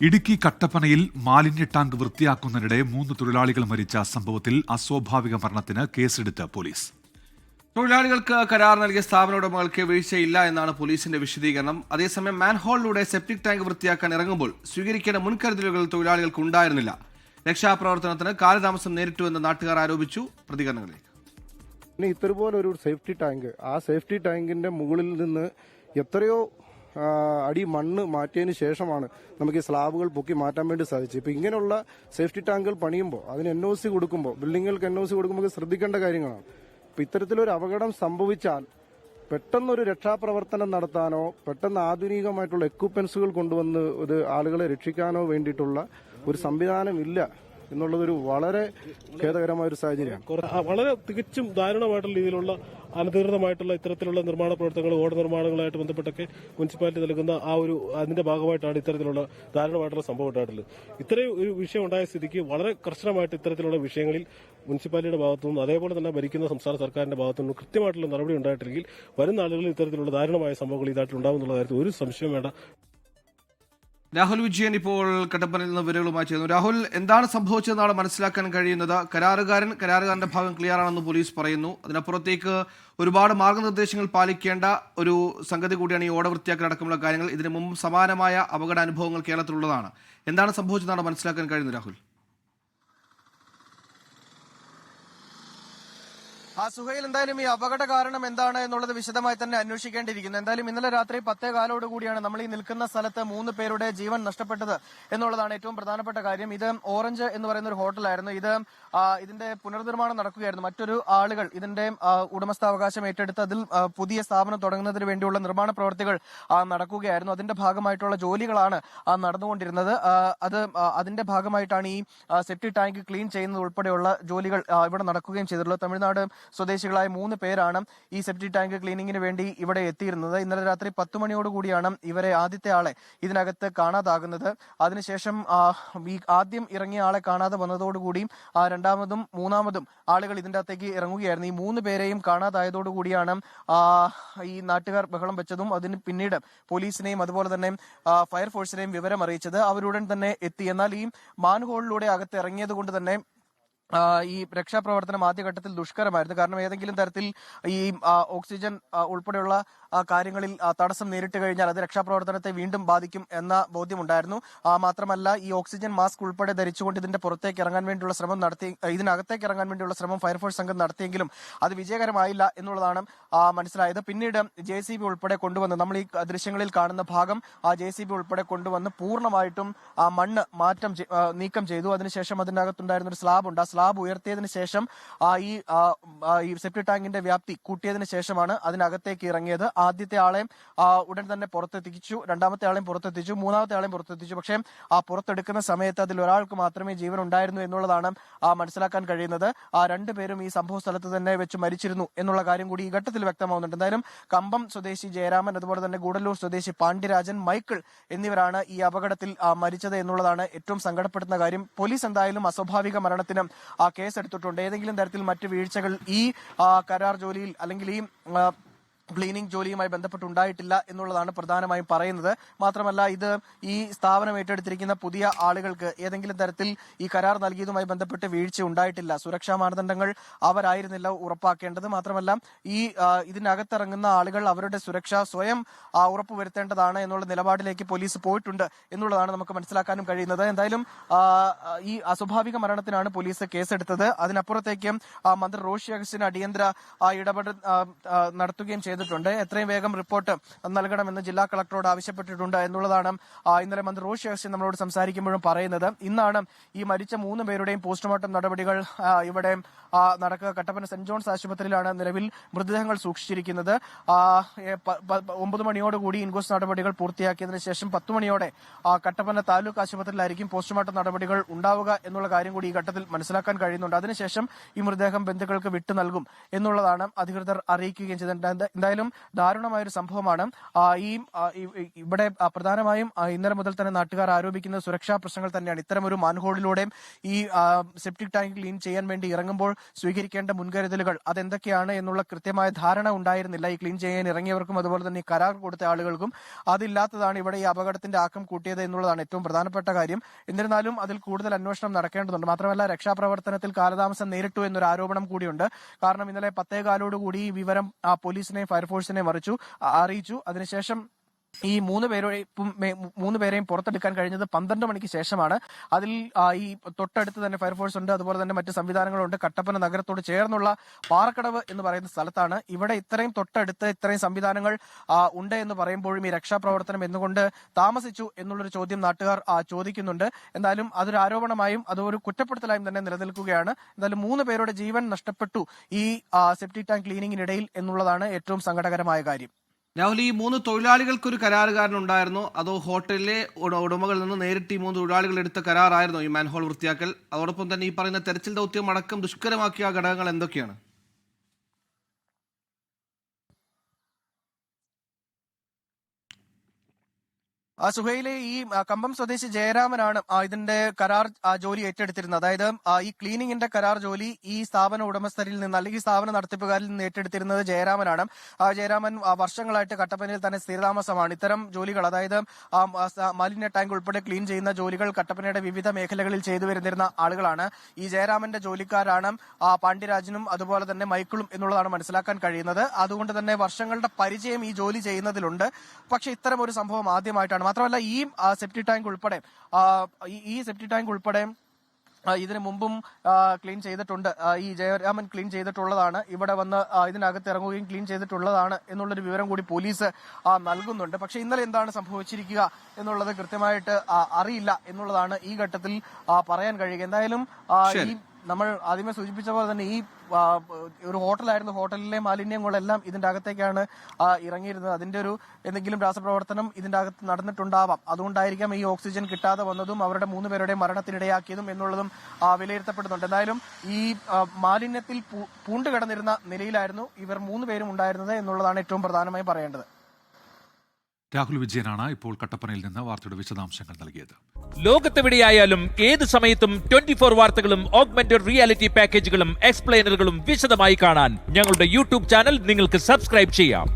ഇടുക്കി കട്ടപ്പനയിൽ മാലിന്യ ടാങ്ക് വൃത്തിയാക്കുന്നതിനിടെ മൂന്ന് തൊഴിലാളികൾ മരിച്ച സംഭവത്തിൽ അസ്വാഭാവിക മരണത്തിന് കേസെടുത്ത് പോലീസ്. തൊഴിലാളികൾക്ക് കരാർ നൽകിയ സ്ഥാപന ഉടമകൾക്ക് വീഴ്ചയില്ല എന്നാണ് പോലീസിന്റെ വിശദീകരണം. അതേസമയം മാൻഹോളിലൂടെ സെപ്റ്റിക് ടാങ്ക് വൃത്തിയാക്കാൻ ഇറങ്ങുമ്പോൾ സ്വീകരിക്കേണ്ട മുൻകരുതലുകൾ തൊഴിലാളികൾക്ക് ഉണ്ടായിരുന്നില്ല രക്ഷാപ്രവർത്തനത്തിന് കാലതാമസം നേരിട്ടുവെന്ന് നാട്ടുകാർ ആരോപിച്ചു. പ്രതികരണങ്ങളിലേക്ക് ഇനി ഇത്തരപോലെ ഒരു സേഫ്റ്റി ടാങ്ക് ആ സേഫ്റ്റി ടാങ്കിന്റെ മുകളിൽ നിന്ന് എത്രയോ അടി മണ്ണ് മാറ്റിയതിന് ശേഷമാണ് നമുക്ക് ഈ സ്ലാബുകൾ പൊക്കി മാറ്റാൻ വേണ്ടി സാധിച്ചത്. ഇപ്പം ഇങ്ങനെയുള്ള സേഫ്റ്റി ടാങ്കുകൾ പണിയുമ്പോൾ അതിന് എൻ ഒ സി കൊടുക്കുമ്പോൾ ബിൽഡിങ്ങുകൾക്ക് എൻ ഒ സി കൊടുക്കുമ്പോൾ ശ്രദ്ധിക്കേണ്ട കാര്യങ്ങളാണ്. ഇപ്പം ഇത്തരത്തിലൊരു അപകടം സംഭവിച്ചാൽ പെട്ടെന്നൊരു രക്ഷാപ്രവർത്തനം നടത്താനോ പെട്ടെന്ന് ആധുനികമായിട്ടുള്ള എക്യുപ്മെന്റ്സുകൾ കൊണ്ടുവന്ന് ഇത് ആളുകളെ രക്ഷിക്കാനോ വേണ്ടിയിട്ടുള്ള ഒരു സംവിധാനം ഇല്ല. എന്നുള്ളതൊരു വളരെ ഖേദകരമായ ഒരു സാഹചര്യമാണ്. വളരെ തികച്ചും ദാരുണമായിട്ടുള്ള രീതിയിലുള്ള അനധികൃതമായിട്ടുള്ള ഇത്തരത്തിലുള്ള നിർമ്മാണ പ്രവർത്തനങ്ങൾ ഓട നിർമ്മാണങ്ങളായിട്ട് ബന്ധപ്പെട്ടൊക്കെ മുനിസിപ്പാലിറ്റി നൽകുന്ന ആ ഒരു അതിന്റെ ഭാഗമായിട്ടാണ് ഇത്തരത്തിലുള്ള ദാരുണമായിട്ടുള്ള സംഭവം ഉണ്ടായിട്ടുള്ളത്. ഇത്രയും ഒരു വിഷയം ഉണ്ടായ സ്ഥിതിക്ക് വളരെ കർശനമായിട്ട് ഇത്തരത്തിലുള്ള വിഷയങ്ങളിൽ മുനിസിപ്പാലിറ്റിയുടെ ഭാഗത്തുനിന്നും അതേപോലെ തന്നെ ഭരിക്കുന്ന സംസ്ഥാന സർക്കാരിന്റെ ഭാഗത്തുനിന്നും കൃത്യമായിട്ടുള്ള നടപടി ഉണ്ടായിട്ടില്ലെങ്കിൽ വരുന്ന ആളുകളിൽ ഇത്തരത്തിലുള്ള ദാരുണമായ സംഭവങ്ങൾ ഇതായിട്ട് ഉണ്ടാകുന്നുള്ള കാര്യത്തിൽ ഒരു സംശയം വേണ്ട. രാഹുൽ വിജയൻ ഇപ്പോൾ കട്ടപ്പനയിൽ നിന്ന് വിവരങ്ങളുമായി ചേർന്നു രാഹുൽ എന്താണ് സംഭവിച്ചതെന്നാണ് മനസ്സിലാക്കാൻ കഴിയുന്നത്? കരാറുകാരൻ കരാറുകാരന്റെ ഭാഗം ക്ലിയർ ആണെന്ന് പോലീസ് പറയുന്നു. അതിനപ്പുറത്തേക്ക് ഒരുപാട് മാർഗനിർദ്ദേശങ്ങൾ പാലിക്കേണ്ട ഒരു സംഗതി കൂടിയാണ് ഈ ഓട വൃത്തിയാക്കൽ അടക്കമുള്ള കാര്യങ്ങൾ. ഇതിനു മുമ്പ് സമാനമായ അപകട അനുഭവങ്ങൾ കേരളത്തിലുള്ളതാണ്. എന്താണ് സംഭവിച്ചതെന്നാണ് മനസ്സിലാക്കാൻ കഴിയുന്നത് രാഹുൽ? ആ സുഹൈൽ എന്തായാലും ഈ അപകട കാരണം എന്താണ് എന്നുള്ളത് വിശദമായി തന്നെ അന്വേഷിക്കേണ്ടിയിരിക്കുന്നു. എന്തായാലും ഇന്നലെ രാത്രി പത്തേ കാലോട് കൂടിയാണ് നമ്മൾ ഈ നിൽക്കുന്ന സ്ഥലത്ത് മൂന്ന് പേരുടെ ജീവൻ നഷ്ടപ്പെട്ടത് എന്നുള്ളതാണ് ഏറ്റവും പ്രധാനപ്പെട്ട കാര്യം. ഇത് ഓറഞ്ച് എന്ന് പറയുന്ന ഒരു ഹോട്ടലായിരുന്നു. ഇത് ഇതിന്റെ പുനർനിർമ്മാണം നടക്കുകയായിരുന്നു. മറ്റൊരു ആളുകൾ ഇതിന്റെ ഉടമസ്ഥാവകാശം ഏറ്റെടുത്ത് അതിൽ പുതിയ സ്ഥാപനം തുടങ്ങുന്നതിന് വേണ്ടിയുള്ള നിർമ്മാണ പ്രവർത്തികൾ നടക്കുകയായിരുന്നു. അതിന്റെ ഭാഗമായിട്ടുള്ള ജോലികളാണ് നടന്നുകൊണ്ടിരുന്നത്. അത് അതിന്റെ ഭാഗമായിട്ടാണ് ഈ സെപ്റ്റി ടാങ്ക് ക്ലീൻ ചെയ്യുന്നത് ഉൾപ്പെടെയുള്ള ജോലികൾ ഇവിടെ നടക്കുകയും ചെയ്തിട്ടുള്ളത്. തമിഴ്നാട് സ്വദേശികളായ മൂന്ന് പേരാണ് ഈ സെപ്റ്റി ടാങ്ക് ക്ലീനിങ്ങിന് വേണ്ടി ഇവിടെ എത്തിയിരുന്നത്. ഇന്നലെ രാത്രി പത്ത് മണിയോടുകൂടിയാണ് ഇവരെ ആദ്യത്തെ ആളെ ഇതിനകത്ത് കാണാതാകുന്നത്. അതിനുശേഷം ഈ ആദ്യം ഇറങ്ങിയ ആളെ കാണാതെ വന്നതോടുകൂടി രണ്ടാമതും മൂന്നാമതും ആളുകൾ ഇതിന്റെ അകത്തേക്ക് ഇറങ്ങുകയായിരുന്നു. ഈ മൂന്ന് പേരെയും കാണാതായതോടുകൂടിയാണ് ഈ നാട്ടുകാർ ബഹളം വെച്ചതും അതിന് പിന്നീട് പോലീസിനെയും അതുപോലെ തന്നെ ഫയർഫോഴ്സിനെയും വിവരം അറിയിച്ചത് അവരുടൻ തന്നെ എത്തി. എന്നാൽ ഈ മാൻഹോളിലൂടെ അകത്ത് ഇറങ്ങിയത് കൊണ്ട് തന്നെ ഈ രക്ഷാപ്രവർത്തനം ആദ്യഘട്ടത്തിൽ ദുഷ്കരമായിരുന്നു. കാരണം ഏതെങ്കിലും തരത്തിൽ ഈ ഓക്സിജൻ ഉൾപ്പെടെയുള്ള കാര്യങ്ങളിൽ തടസ്സം നേരിട്ട് കഴിഞ്ഞാൽ അത് രക്ഷാപ്രവർത്തനത്തെ വീണ്ടും ബാധിക്കും എന്ന ബോധ്യമുണ്ടായിരുന്നു. മാത്രമല്ല ഈ ഓക്സിജൻ മാസ്ക് ഉൾപ്പെടെ ധരിച്ചുകൊണ്ട് ഇതിന്റെ പുറത്തേക്ക് ഇറങ്ങാൻ വേണ്ടിയുള്ള ശ്രമം നടത്തി ഇതിനകത്തേക്ക് ഇറങ്ങാൻ വേണ്ടിയുള്ള ശ്രമം ഫയർഫോഴ്സ് സംഘം നടത്തിയെങ്കിലും അത് വിജയകരമായില്ല എന്നുള്ളതാണ് മനസ്സിലായത്. പിന്നീട് ജെ സി ബി ഉൾപ്പെടെ കൊണ്ടുവന്ന് നമ്മൾ ഈ ദൃശ്യങ്ങളിൽ കാണുന്ന ഭാഗം ആ ജെ സി ബി ഉൾപ്പെടെ കൊണ്ടുവന്ന് പൂർണമായിട്ടും ആ മണ്ണ് മാറ്റം നീക്കം ചെയ്തു. അതിനുശേഷം അതിനകത്തുണ്ടായിരുന്ന ഒരു സ്ലാബ് ഉണ്ട്. ആ സ്ലാബ് ഉയർത്തിയതിനു ശേഷം ആ ഈ സെപ്റ്റി ടാങ്കിന്റെ വ്യാപ്തി കൂട്ടിയതിനു ശേഷമാണ് അതിനകത്തേക്ക് ഇറങ്ങിയത്. ആദ്യത്തെ ആളെ ഉടൻ തന്നെ പുറത്തെത്തിച്ചു. രണ്ടാമത്തെ ആളെയും പുറത്തെത്തിച്ചു. മൂന്നാമത്തെ ആളെയും പുറത്തെത്തിച്ചു. പക്ഷേ ആ പുറത്തെടുക്കുന്ന സമയത്ത് അതിൽ ഒരാൾക്ക് മാത്രമേ ജീവൻ ഉണ്ടായിരുന്നു എന്നുള്ളതാണ് മനസ്സിലാക്കാൻ കഴിയുന്നത്. ആ രണ്ടുപേരും ഈ സംഭവ സ്ഥലത്ത് തന്നെ വെച്ച് മരിച്ചിരുന്നു എന്നുള്ള കാര്യം കൂടി ഈ ഘട്ടത്തിൽ വ്യക്തമാവുന്നുണ്ട്. എന്തായാലും കമ്പം സ്വദേശി ജയരാമൻ അതുപോലെ തന്നെ ഗൂഡല്ലൂർ സ്വദേശി പാണ്ഡ്യരാജൻ മൈക്കിൾ എന്നിവരാണ് ഈ അപകടത്തിൽ മരിച്ചത് എന്നുള്ളതാണ് ഏറ്റവും സങ്കടപ്പെടുത്തുന്ന കാര്യം. പോലീസ് എന്തായാലും അസ്വാഭാവിക മരണത്തിന് ആ കേസ് എടുത്തിട്ടുണ്ട്. ഏതെങ്കിലും തരത്തിൽ മറ്റ് വീഴ്ചകൾ ഈ കരാർ ജോലിയിൽ അല്ലെങ്കിൽ ഈ ആ, ക്ലീനിംഗ് ജോലിയുമായി ബന്ധപ്പെട്ടുണ്ടായിട്ടില്ല എന്നുള്ളതാണ് പ്രധാനമായും പറയുന്നത്. മാത്രമല്ല ഇത് ഈ സ്ഥാപനം ഏറ്റെടുത്തിരിക്കുന്ന പുതിയ ആളുകൾക്ക് ഏതെങ്കിലും തരത്തിൽ ഈ കരാർ നൽകിയതുമായി ബന്ധപ്പെട്ട് വീഴ്ച ഉണ്ടായിട്ടില്ല. സുരക്ഷാ മാനദണ്ഡങ്ങൾ അവരായിരുന്നില്ല ഉറപ്പാക്കേണ്ടത്. മാത്രമല്ല ഈ ഇതിനകത്തിറങ്ങുന്ന ആളുകൾ അവരുടെ സുരക്ഷ സ്വയം ഉറപ്പുവരുത്തേണ്ടതാണ് എന്നുള്ള നിലപാടിലേക്ക് പോലീസ് പോയിട്ടുണ്ട് എന്നുള്ളതാണ് നമുക്ക് മനസ്സിലാക്കാനും കഴിയുന്നത്. എന്തായാലും ഈ അസ്വാഭാവിക മരണത്തിനാണ് പോലീസ് കേസെടുത്തത്. അതിനപ്പുറത്തേക്ക് മന്ത്രി റോഷി അഗസ്റ്റിന് അടിയന്തര ഇടപെടൽ നടത്തുകയും നടത്തുകയും ചെയ്തിട്ടുണ്ട്. എത്രയും വേഗം റിപ്പോർട്ട് നൽകണമെന്ന് ജില്ലാ കളക്ടറോട് ആവശ്യപ്പെട്ടിട്ടുണ്ട് എന്നുള്ളതാണ് ഇന്നലെ മന്ത്രി റോഷി അഗസ്റ്റിൻ നമ്മളോട് സംസാരിക്കുമ്പോഴും പറയുന്നത്. ഇന്നാണ് ഈ മരിച്ച മൂന്ന് പേരുടെയും പോസ്റ്റ്മോർട്ടം നടപടികൾ ഇവിടെ നടക്കുക. കട്ടപ്പന സെന്റ് ജോൺസ് ആശുപത്രിയിലാണ് നിലവിൽ മൃതദേഹങ്ങൾ സൂക്ഷിച്ചിരിക്കുന്നത്. ഒമ്പത് മണിയോടുകൂടി ഇൻക്വസ്റ്റ് നടപടികൾ പൂർത്തിയാക്കിയതിനു ശേഷം പത്ത് മണിയോടെ കട്ടപ്പന താലൂക്ക് ആശുപത്രിയിലായിരിക്കും പോസ്റ്റ്മോർട്ടം നടപടികൾ ഉണ്ടാവുക എന്നുള്ള കാര്യം കൂടി ഈ ഘട്ടത്തിൽ മനസ്സിലാക്കാൻ കഴിയുന്നുണ്ട്. അതിനുശേഷം ഈ മൃതദേഹം ബന്ധുക്കൾക്ക് വിട്ടു നൽകും എന്നുള്ളതാണ് അധികൃതർ അറിയിക്കുകയും ചെയ്തിട്ടുണ്ട്. എന്തായാലും ദാരുണമായ ഒരു സംഭവമാണ് ഈ ഇവിടെ പ്രധാനമായും ഇന്നലെ മുതൽ തന്നെ നാട്ടുകാർ ആരോപിക്കുന്ന സുരക്ഷാ പ്രശ്നങ്ങൾ തന്നെയാണ്. ഇത്തരം ഒരു മാൻഹോളിലൂടെയും ഈ സെപ്റ്റിക് ടാങ്ക് ക്ലീൻ ചെയ്യാൻ വേണ്ടി ഇറങ്ങുമ്പോൾ സ്വീകരിക്കേണ്ട മുൻകരുതലുകൾ അതെന്തൊക്കെയാണ് എന്നുള്ള കൃത്യമായ ധാരണ ഉണ്ടായിരുന്നില്ല. ഈ ക്ലീൻ ചെയ്യാൻ ഇറങ്ങിയവർക്കും അതുപോലെ തന്നെ കരാർ കൊടുത്ത ആളുകൾക്കും അതില്ലാത്തതാണ് ഇവിടെ ഈ അപകടത്തിന്റെ ആക്കം കൂട്ടിയത് എന്നുള്ളതാണ് ഏറ്റവും പ്രധാനപ്പെട്ട കാര്യം. എന്നിരുന്നാലും അതിൽ കൂടുതൽ അന്വേഷണം നടക്കേണ്ടതുണ്ട്. മാത്രമല്ല രക്ഷാപ്രവർത്തനത്തിൽ കാലതാമസം നേരിട്ടു എന്നൊരു ആരോപണം കൂടിയുണ്ട്. കാരണം ഇന്നലെ പത്തേകാലോടുകൂടി ഈ വിവരം ആ പോലീസിനെയും മറിച്ചു അറിയിച്ചു. അതിനുശേഷം ഈ മൂന്ന് പേരെയും മൂന്ന് പേരെയും പുറത്തെടുക്കാൻ കഴിഞ്ഞത് പന്ത്രണ്ട് മണിക്ക് ശേഷമാണ്. അതിൽ ഈ തൊട്ടടുത്ത് തന്നെ ഫയർഫോഴ്സ് ഉണ്ട്. അതുപോലെ തന്നെ മറ്റ് സംവിധാനങ്ങളുണ്ട്. കട്ടപ്പന നഗരത്തോട് ചേർന്നുള്ള പാറക്കടവ് എന്ന് പറയുന്ന സ്ഥലത്താണ്. ഇവിടെ ഇത്രയും തൊട്ടടുത്ത് ഇത്രയും സംവിധാനങ്ങൾ ഉണ്ട് എന്ന് പറയുമ്പോഴും ഈ രക്ഷാപ്രവർത്തനം എന്നുകൊണ്ട് താമസിച്ചു എന്നുള്ളൊരു ചോദ്യം നാട്ടുകാർ ചോദിക്കുന്നുണ്ട്. എന്തായാലും അതൊരു ആരോപണമായും അതൊരു കുറ്റപ്പെടുത്തലായും തന്നെ നിലനിൽക്കുകയാണ്. എന്തായാലും മൂന്ന് പേരുടെ ജീവൻ നഷ്ടപ്പെട്ടു ഈ സെപ്റ്റിക് ടാങ്ക് ക്ലീനിങ്ങിനിടയിൽ എന്നുള്ളതാണ് ഏറ്റവും സങ്കടകരമായ കാര്യം. രാഹുൽ ഈ മൂന്ന് തൊഴിലാളികൾക്ക് ഒരു കരാറുകാരൻ ഉണ്ടായിരുന്നോ അതോ ഹോട്ടലിലെ ഉട- ഉടമകളിൽ നിന്ന് നേരിട്ട് ഈ മൂന്ന് തൊഴിലാളികൾ എടുത്ത കരാറായിരുന്നോ ഈ മാൻഹോൾ വൃത്തിയാക്കൽ? അതോടൊപ്പം തന്നെ ഈ പറയുന്ന തെരച്ചിൽ ദൗത്യം അടക്കം ദുഷ്കരമാക്കിയ ഘടകങ്ങൾ എന്തൊക്കെയാണ്? സുഹൈലെ ഈ കമ്പം സ്വദേശി ജയരാമനാണ് ഇതിന്റെ കരാർ ജോലി ഏറ്റെടുത്തിരുന്നത്. അതായത് ഈ ക്ലീനിങ്ങിന്റെ കരാർ ജോലി ഈ സ്ഥാപന ഉടമസ്ഥരിൽ നിന്ന് അല്ലെങ്കിൽ സ്ഥാപന നടത്തിപ്പുകാരിൽ നിന്ന് ഏറ്റെടുത്തിരുന്നത് ജയരാമനാണ്. ജയരാമൻ വർഷങ്ങളായിട്ട് കട്ടപ്പനയിൽ തന്നെ സ്ഥിരതാമസമാണ്. ഇത്തരം ജോലികൾ അതായത് മാലിന്യ ടാങ്ക് ഉൾപ്പെടെ ക്ലീൻ ചെയ്യുന്ന ജോലികൾ കട്ടപ്പനയുടെ വിവിധ മേഖലകളിൽ ചെയ്തു വരുന്നിരുന്ന ആളുകളാണ്. ഈ ജയരാമന്റെ ജോലിക്കാരാണ് പാണ്ഡ്യരാജനും അതുപോലെ തന്നെ മൈക്കിളും എന്നുള്ളതാണ് മനസ്സിലാക്കാൻ കഴിയുന്നത്. അതുകൊണ്ട് തന്നെ വർഷങ്ങളുടെ പരിചയം ഈ ജോലി ചെയ്യുന്നതിലുണ്ട്. പക്ഷെ ഇത്തരം ഒരു സംഭവം ആദ്യമായിട്ടാണ് മാത്രമല്ല ഈ സെപ്റ്റി ടാങ്ക് ഉൾപ്പെടെ ഈ- സെപ്റ്റി ടാങ്ക് ഉൾപ്പെടെ ഇതിനു മുമ്പും ക്ലീൻ ചെയ്തിട്ടുണ്ട്. ഈ ജയരാമൻ ക്ലീൻ ചെയ്തിട്ടുള്ളതാണ്. ഇവിടെ വന്ന് ഇതിനകത്ത് ഇറങ്ങുകയും ക്ലീൻ ചെയ്തിട്ടുള്ളതാണ് എന്നുള്ളൊരു വിവരം കൂടി പോലീസ് നൽകുന്നുണ്ട്. പക്ഷെ ഇന്നലെ എന്താണ് സംഭവിച്ചിരിക്കുക എന്നുള്ളത് കൃത്യമായിട്ട് അറിയില്ല എന്നുള്ളതാണ് ഈ ഘട്ടത്തിൽ പറയാൻ കഴിയുക. എന്തായാലും ഈ നമ്മൾ ആദ്യമേ സൂചിപ്പിച്ച പോലെ തന്നെ ഈ ഒരു ഹോട്ടലായിരുന്നു. ഹോട്ടലിലെ മാലിന്യങ്ങളെല്ലാം ഇതിന്റെ അകത്തേക്കാണ് ഇറങ്ങിയിരുന്നത്. അതിന്റെ ഒരു എന്തെങ്കിലും രാസപ്രവർത്തനം ഇതിന്റെ അകത്ത് നടന്നിട്ടുണ്ടാവാം. അതുകൊണ്ടായിരിക്കാം ഈ ഓക്സിജൻ കിട്ടാതെ വന്നതും അവരുടെ മൂന്ന് പേരുടെ മരണത്തിനിടയാക്കിയതും എന്നുള്ളതും വിലയിരുത്തപ്പെടുന്നുണ്ട്. എന്തായാലും ഈ മാലിന്യത്തിൽ പൂണ്ടുകിടന്നിരുന്ന പൂണ്ട് കിടന്നിരുന്ന നിലയിലായിരുന്നു ഇവർ മൂന്ന് പേരും ഉണ്ടായിരുന്നത് എന്നുള്ളതാണ് ഏറ്റവും പ്രധാനമായി പറയേണ്ടത്. രാഹുൽ വിജയനാണ് ഇപ്പോൾ കട്ടപ്പനയിൽ നിന്ന് വാർത്തയുടെ വിശദാംശങ്ങൾ നൽകിയത്. ലോകത്തെവിടെയായാലും ഏത് സമയത്തും ട്വന്റി ഫോർ വാർത്തകളും ഓഗ്മെന്റഡ് റിയാലിറ്റി പാക്കേജുകളും എക്സ്പ്ലെയിനറുകളും വിശദമായി കാണാൻ ഞങ്ങളുടെ യൂട്യൂബ് ചാനൽ നിങ്ങൾക്ക് സബ്സ്ക്രൈബ് ചെയ്യാം.